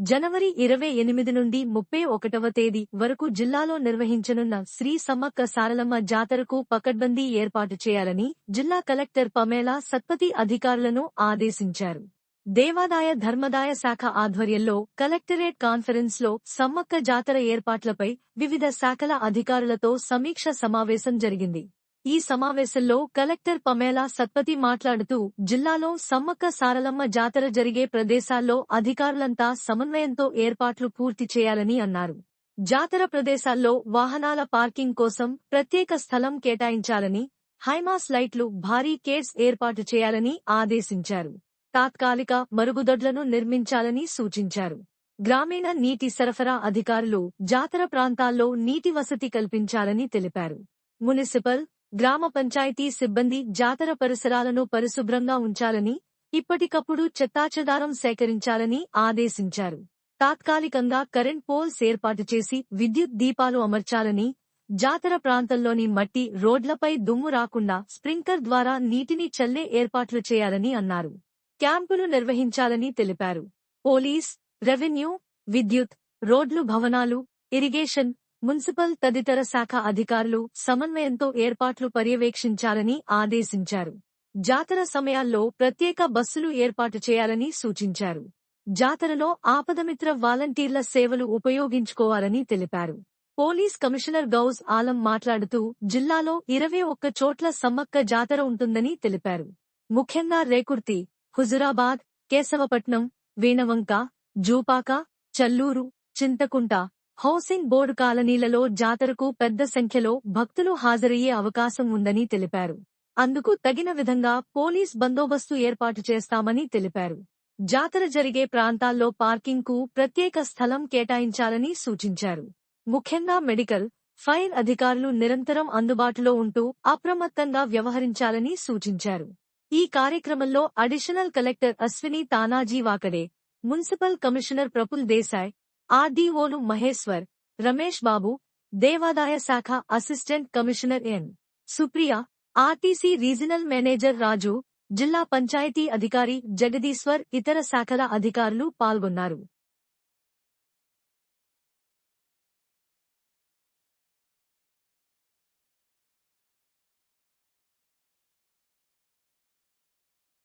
జనవరి ఇరవై ఎనిమిది నుండి ముప్పై ఒకటవ తేదీ వరకు జిల్లాలో నిర్వహించనున్న శ్రీ సమ్మక్క సారలమ్మ జాతరకు పకడ్బందీ ఏర్పాటు చేయాలని జిల్లా కలెక్టర్ పమేలా సత్పతి అధికారులను ఆదేశించారు. దేవాదాయ ధర్మదాయ శాఖ ఆధ్వర్యంలో కలెక్టరేట్ కాన్ఫరెన్స్లో సమ్మక్క జాతర ఏర్పాట్లపై వివిధ శాఖల అధికారులతో సమీక్ష సమావేశం జరిగింది. ఈ సమావేశంలో కలెక్టర్ పమేలా సత్పతి మాట్లాడుతూ జిల్లాలో సమ్మక్క సారలమ్మ జాతర జరిగే ప్రదేశాల్లో అధికారులంతా సమన్వయంతో ఏర్పాట్లు పూర్తి చేయాలని అన్నారు. జాతర ప్రదేశాల్లో వాహనాల పార్కింగ్ కోసం ప్రత్యేక స్థలం కేటాయించాలని హైమాస్ లైట్లు భారీ కేట్స్ ఏర్పాటు చేయాలని ఆదేశించారు. తాత్కాలిక మరుగుదొడ్లను నిర్మించాలని సూచించారు. గ్రామీణ నీటి సరఫరా అధికారులు జాతర ప్రాంతాల్లో నీటి వసతి కల్పించాలని తెలిపారు. మున్సిపల్ గ్రామ పంచాయతీ సిబ్బంది జాతర పరిసరాలను పరిశుభ్రంగా ఉంచాలని ఇప్పటికప్పుడు చెత్తాచెదారం సేకరించాలని ఆదేశించారు. తాత్కాలికంగా కరెంట్ పోల్స్ ఏర్పాటు చేసి విద్యుత్ దీపాలు అమర్చాలని జాతర ప్రాంతంలోని మట్టి రోడ్లపై దుమ్ము రాకుండా స్ప్రింకర్ ద్వారా నీటిని చల్లే ఏర్పాట్లు చేయాలని అన్నారు. క్యాంపులు నిర్వహించాలని తెలిపారు. పోలీస్ రెవెన్యూ విద్యుత్ రోడ్లు భవనాలు ఇరిగేషన్ మున్సిపల్ తదితర శాఖ అధికారులు సమన్వయంతో ఏర్పాట్లు పర్యవేక్షించాలని ఆదేశించారు. జాతర సమయాల్లో ప్రత్యేక బస్సులు ఏర్పాటు చేయాలని సూచించారు. జాతరలో ఆపదమిత్ర వాలంటీర్ల సేవలు ఉపయోగించుకోవాలని తెలిపారు. పోలీస్ కమిషనర్ గౌజ్ ఆలం మాట్లాడుతూ జిల్లాలో ఇరవై ఒక్క చోట్ల సమ్మక్క జాతర ఉంటుందని తెలిపారు. ముఖ్యంగా రేకుర్తి హుజురాబాద్ కేశవపట్నం వీణవంక జూపాక చల్లూరు చింతకుంట హౌసింగ్ బోర్డు కాలనీలలో జాతరకు పెద్ద సంఖ్యలో భక్తులు హాజరయ్యే అవకాశం ఉందని తెలిపారు. అందుకు తగిన విధంగా పోలీస్ బందోబస్తు ఏర్పాటు చేస్తామని తెలిపారు. జాతర జరిగే ప్రాంతాల్లో పార్కింగ్కు ప్రత్యేక స్థలం కేటాయించాలని సూచించారు. ముఖ్యంగా మెడికల్ ఫైర్ అధికారులు నిరంతరం అందుబాటులో ఉంటూ అప్రమత్తంగా వ్యవహరించాలని సూచించారు. ఈ కార్యక్రమంలో additional collector Ashwini Tanaji Wakade municipal commissioner Praful Desai ఆర్డీఓలు Maheshwar Ramesh Babu దేవాదాయ శాఖ assistant commissioner N. Supriya RTC regional manager Raju జిల్లా పంచాయతీ అధికారి జగదీశ్వర్ ఇతర శాఖల అధికారులు పాల్గొన్నారు.